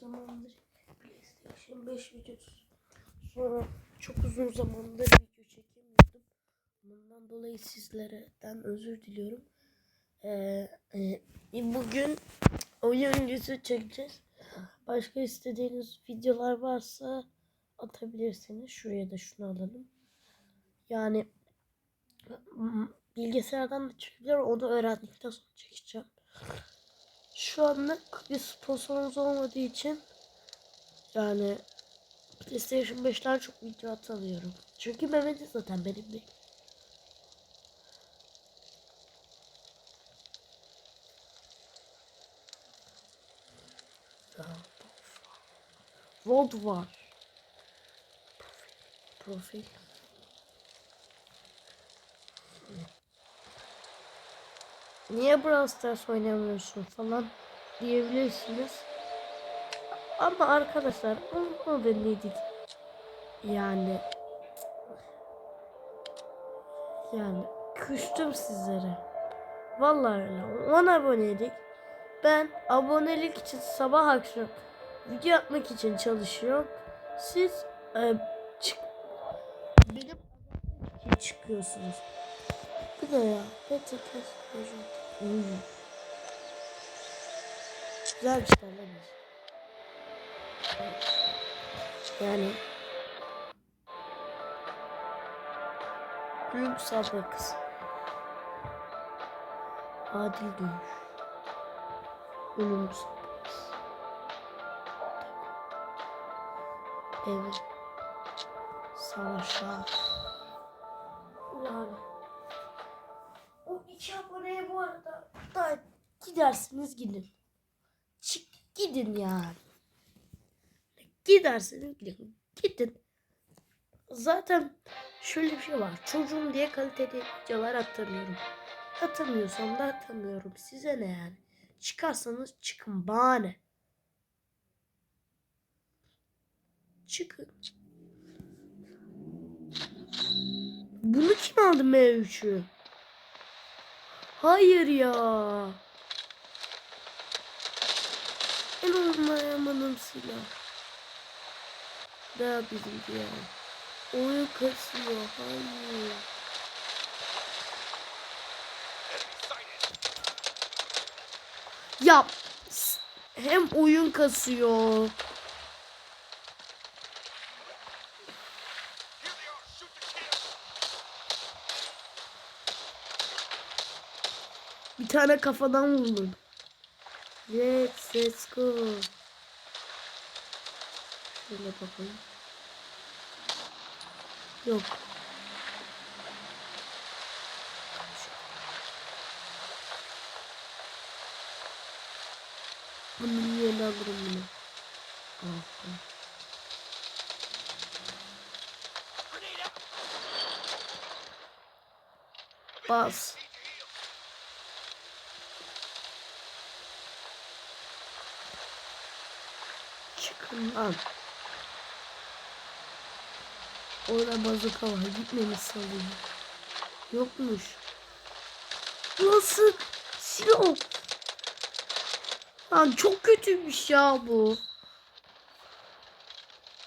zamandır PlayStation 5 videosu sonra çok uzun zamandır video çekemiyordum. Bundan dolayı sizlerden özür diliyorum. Ee, e, bugün oyun videosu çekeceğiz. Başka istediğiniz videolar varsa atabilirsiniz. Şuraya da şunu alalım. Yani bilgisayardan da çekebilir. Onu öğrendikten sonra çekeceğim. Şu anlık bir sponsorumuz olmadığı için yani PlayStation 5'ten çok video atamıyorum. Çünkü Mehmet'i zaten benim değil. World var. Profil. Profil. Niye Brawl Stars oynamıyorsun falan diyebilirsiniz. Ama arkadaşlar onu, denedik. Yani yani küstüm sizlere. Vallahi öyle. 10 aboneydik. Ben abonelik için sabah akşam video atmak için çalışıyorum. Siz e, çık benim için çıkıyorsunuz. Bu ne ya? Peti kes. Hmm. Güzel bir şey lan. Yani Büyük sabah kız. Adil dövüş. Ölüm. Evet. Savaşlar. Yani. O iki aboneye bu arada da gidersiniz gidin. Çık gidin yani. Gidersiniz gidin. Gidin. Zaten şöyle bir şey var. Çocuğum diye kaliteli videolar atamıyorum. Atamıyorsam da atamıyorum. Size ne yani? Çıkarsanız çıkın bana ne? Çıkın. Bunu kim aldı M3'ü? Hayır ya. En olmayamanım silah. Daha bizimki ya. Oyun kasıyor. Hayır. Ya hem oyun kasıyor. Bir tane kafadan vurdum. Let's, let's go. Şöyle bakalım. Yok. Bunun yerine alırım bunu. Ah, ah. Bas. Çıkın lan. Orada bazuka var. Gitmemiz sanıyor. Yokmuş. Nasıl? Silah. Lan çok kötüymüş ya bu.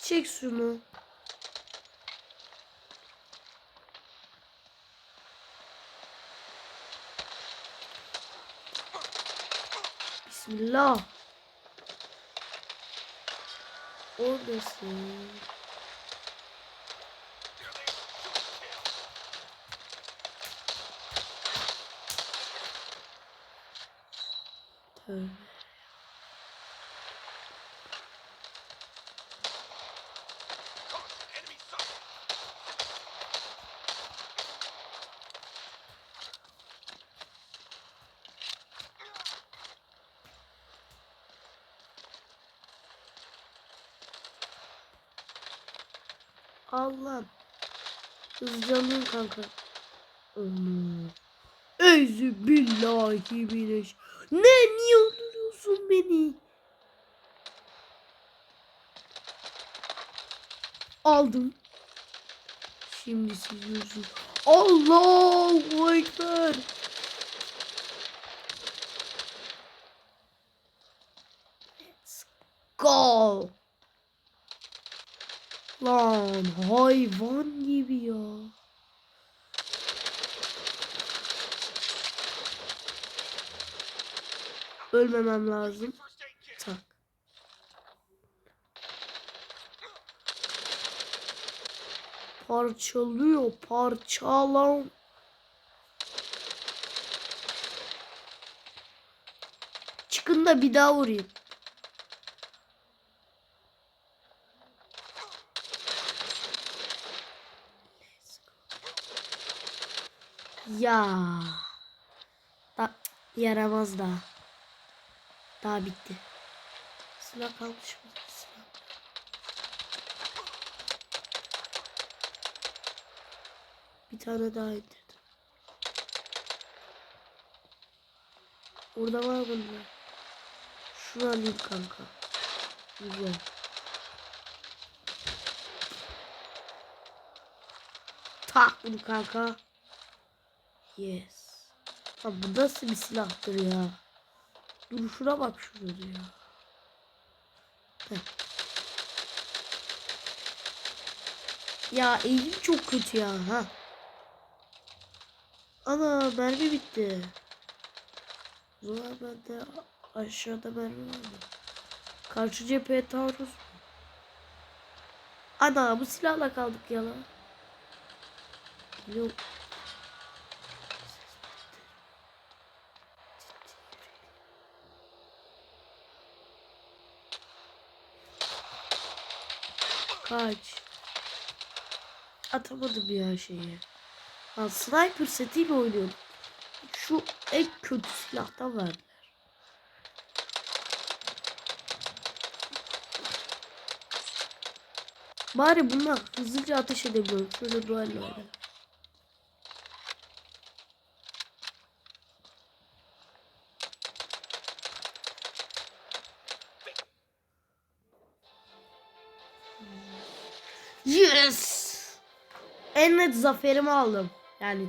Çek şunu. Bismillah. Oradasın. Tövbe. Allah'ım. Hızlanın kanka. Eyzi billahi bileş. Ne niye öldürüyorsun beni? Aldım. Şimdi siz yüzü. Allahu Ekber. go. Lan hayvan gibi ya. Ölmemem lazım. Tak. Parçalıyor parçalan. Çıkın da bir daha vurayım. Ya. Da yaramaz daha. Daha bitti. Silah kalmış mı? Bir tane daha indirdim. Orada var bunlar. Şunu alayım kanka. Güzel. Tak bunu kanka. Yes. Ha bu nasıl bir silahtır ya? Duruşuna bak şurada ya. Heh. Ya eğim çok kötü ya ha. Ana mermi bitti. Zaman bende aşağıda mermi var mı? Karşı cepheye taarruz. Ana bu silahla kaldık ya lan. Yok. Kaç. Atamadım ya şeyi. Lan sniper setiyle oynuyorum. Şu en kötü silahtan verdiler. Bari bunlar hızlıca ateş edebiliyorum. Şöyle böyle böyle. En net zaferimi aldım. Yani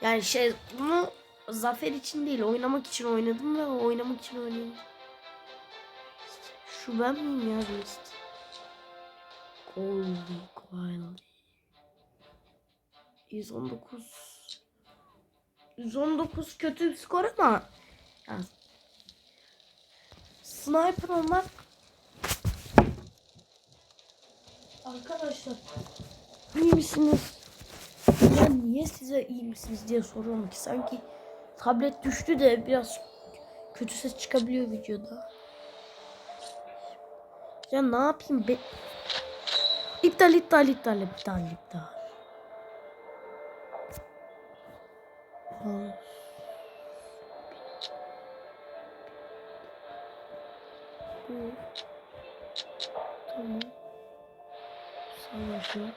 yani şey bunu zafer için değil oynamak için oynadım ve oynamak için oynadım. Şu ben miyim ya Beast? Holy Wild. 119 119 kötü bir skor ama sniper olmak Arkadaşlar iyi misiniz? Niye size iyi misiniz diye soruyorum ki sanki tablet düştü de biraz kötü ses çıkabiliyor videoda. Ya ne yapayım be? İptal iptal iptal iptal iptal. Bu. Tamam. Savaşı.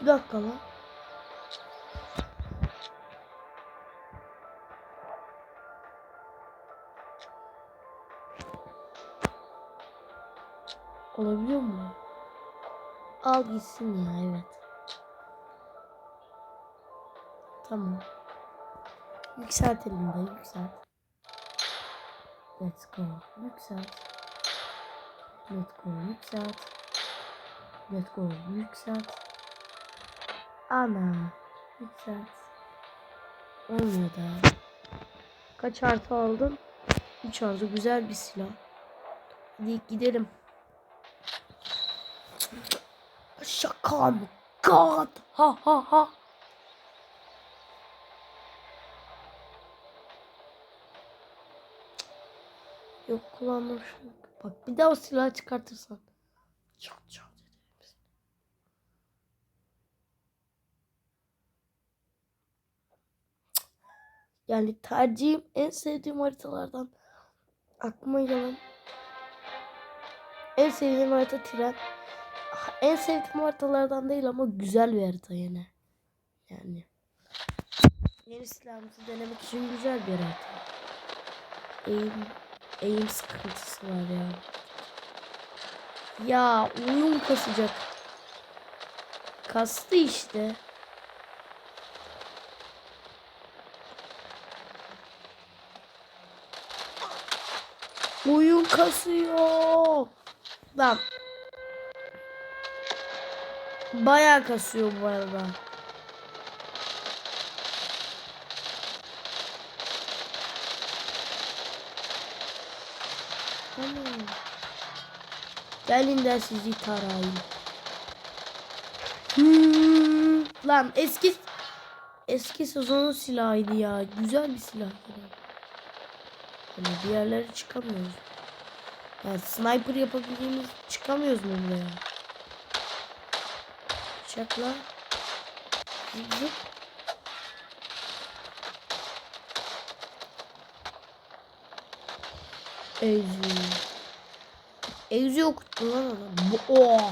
Bir dakika lan. Olabiliyor mu? Al gitsin ya evet. Tamam. Yükseltelim de yükselt. Let's go. Yükselt. Let's go. Yükselt. Let's go. Yükselt. Ana. Yükselt. Olmuyor da. Kaç artı aldın? 3 artı güzel bir silah. Hadi gidelim. Şaka mı? God. Ha ha ha. Yok kullandım. Bak bir daha o silahı çıkartırsan. Çat çat Yani tercihim en sevdiğim haritalardan aklıma gelen en sevdiğim harita tren. En sevdiğim haritalardan değil ama güzel bir harita yine. Yani yeni silahımızı denemek için güzel bir harita. Eğim, eğim sıkıntısı var ya. Ya oyun kasacak. Kastı işte. Oyun kasıyor. Lan. Bayağı kasıyor bu arada. Ana. Gelin de sizi tarayayım. Hmm, lan eski eski sezonun silahıydı ya. Güzel bir silah. Hani bir yerlere çıkamıyoruz. Yani sniper yapabildiğimiz çıkamıyoruz mu buraya? Bıçakla. Zıp. Ezü. Ezü okuttu lan adam. Bu o.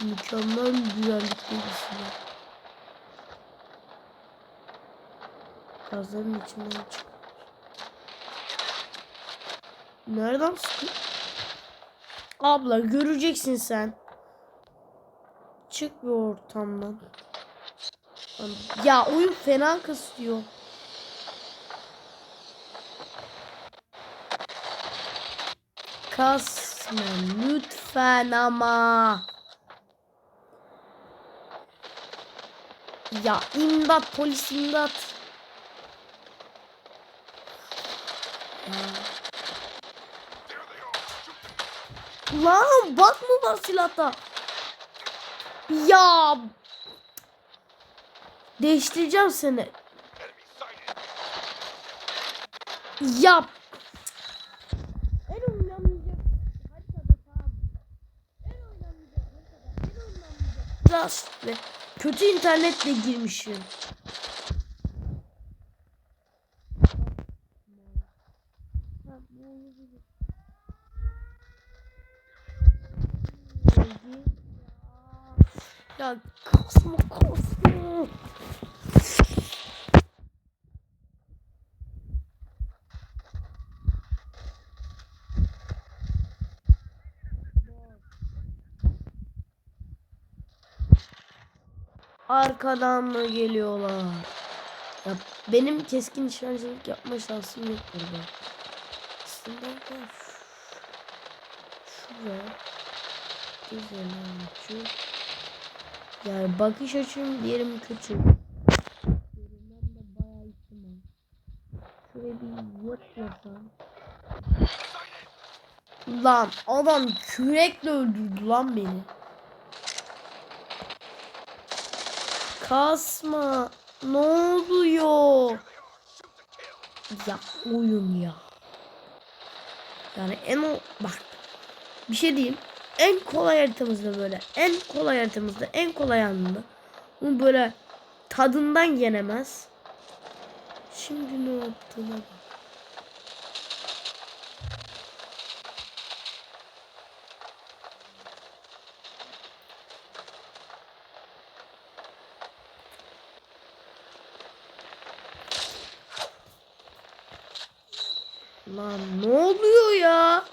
Mükemmel bir güzellikte Gazların içinden çık. Nereden sıkıyor? Abla göreceksin sen. Çık bir ortamdan. Ya oyun fena kısıyor. Kasma lütfen ama. Ya imdat polis imdat. Lan bak mı var silahta? Ya değiştireceğim seni. Yap. Biraz ve kötü internetle girmişim. Ha, Ya kasma kasma. Arkadan mı geliyorlar? Ya benim keskin nişancılık yapma şansım yok burada. Aslında şuraya güzel açı. Yani bakış açım diyelim kötü. Görünmem de bayağı ihtimal. Şöyle bir yok yapsam. Lan adam kürekle öldürdü lan beni. Kasma. Ne oluyor? Ya oyun ya. Yani en o bak bir şey diyeyim. En kolay haritamızda böyle. En kolay haritamızda. En kolay anında. Bunu böyle tadından yenemez. Şimdi ne yaptığına bak. Lan ne oluyor ya?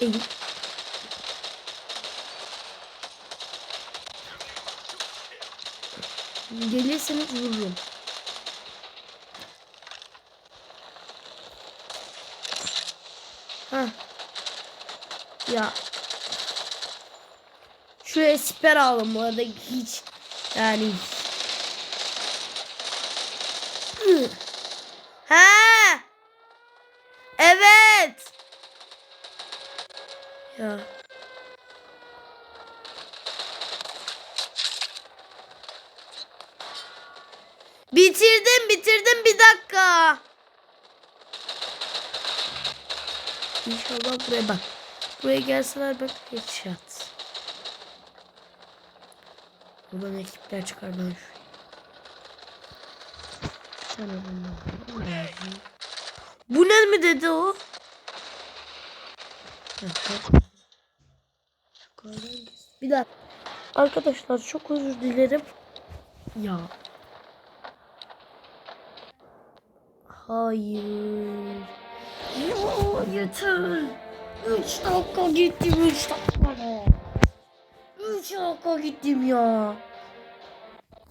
Eğil. Gelirseniz vururum. Heh. Ya. Şuraya siper aldım bu arada hiç yani. Hı. Ha. Evet. Ya. Bitirdim bitirdim bir dakika. İnşallah buraya bak. Buraya gelseler bak headshot. Buradan ekipler çıkar ben şu. Bu ne mi dedi o? Heh, bak. Yukarıdan gitsin. Bir dakika. Arkadaşlar çok özür dilerim. Ya. Hayır. Ya yeter. 3 dakika gittim 3 dakika. 3 dakika gittim ya.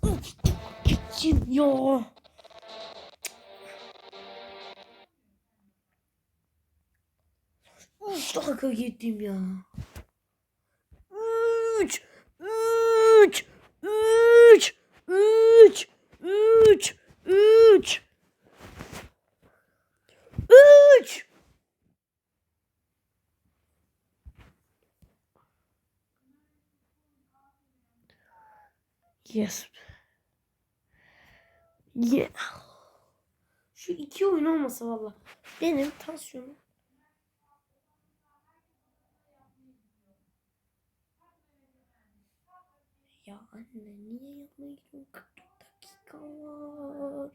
3 dakika gittim ya. Üç dakika gittim ya. Üç, üç, üç, üç, üç, üç, üç. Yes. Yeah. Şu iki oyun olmasa valla. Benim tansiyonum Ya anne niye yapmaya gidiyorsun? 44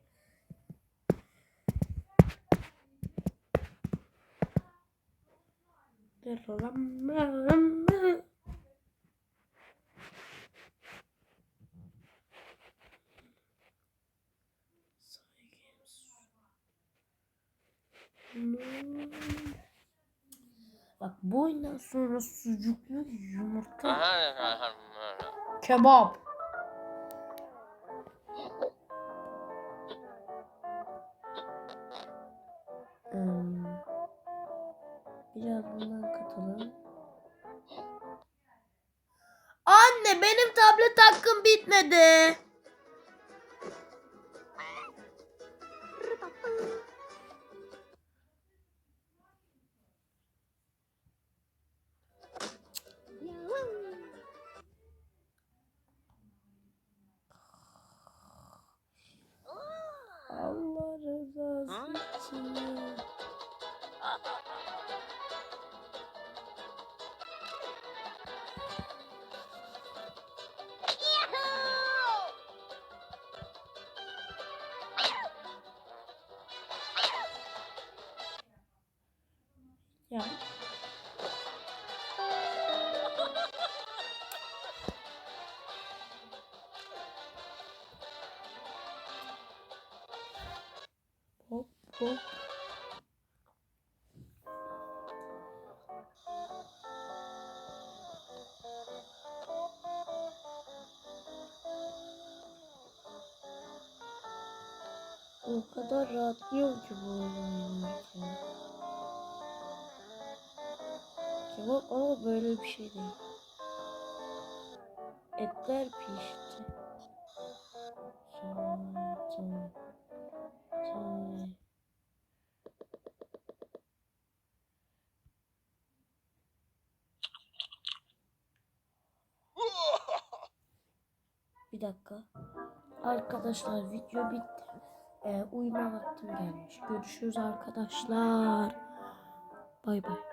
dakika var. Bak bu oyundan sonra sucuklu yumurta kebap. Hmm. Biraz bundan katalım. Anne benim tablet hakkım bitmedi. O kadar rahatlıyor ki bu oynarken. Kebap ama böyle bir şey değil. Etler pişti. Sonra, sonra. Bir dakika. Arkadaşlar video bitti. Ee, uyuma vaktim gelmiş. Görüşürüz arkadaşlar. Bay bay.